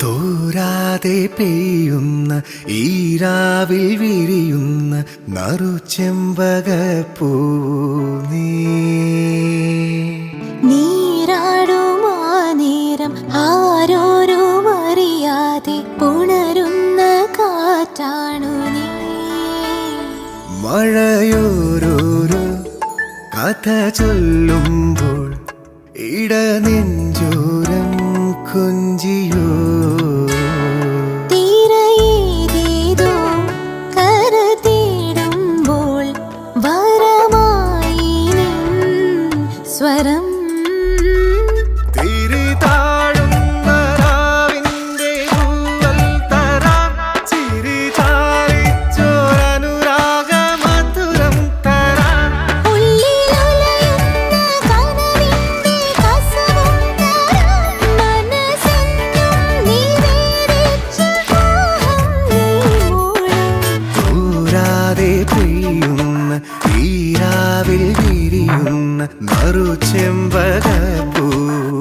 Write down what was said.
തോരാതെ പെയ്യുന്ന ഈരാവിൽ വിരിയുന്ന നറുചെമ്പക നീ നീരാടുമാ നേരം ആരോരും അറിയാതെ പുണരുന്ന കാറ്റാണു നീ. മഴയോരോരോ കഥ ചൊല്ലുമ്പോൾ ഇടനെഞ്ചോരം स्वरम् വിരിയുന്ന നറുചെമ്പകപ്പൂ നീ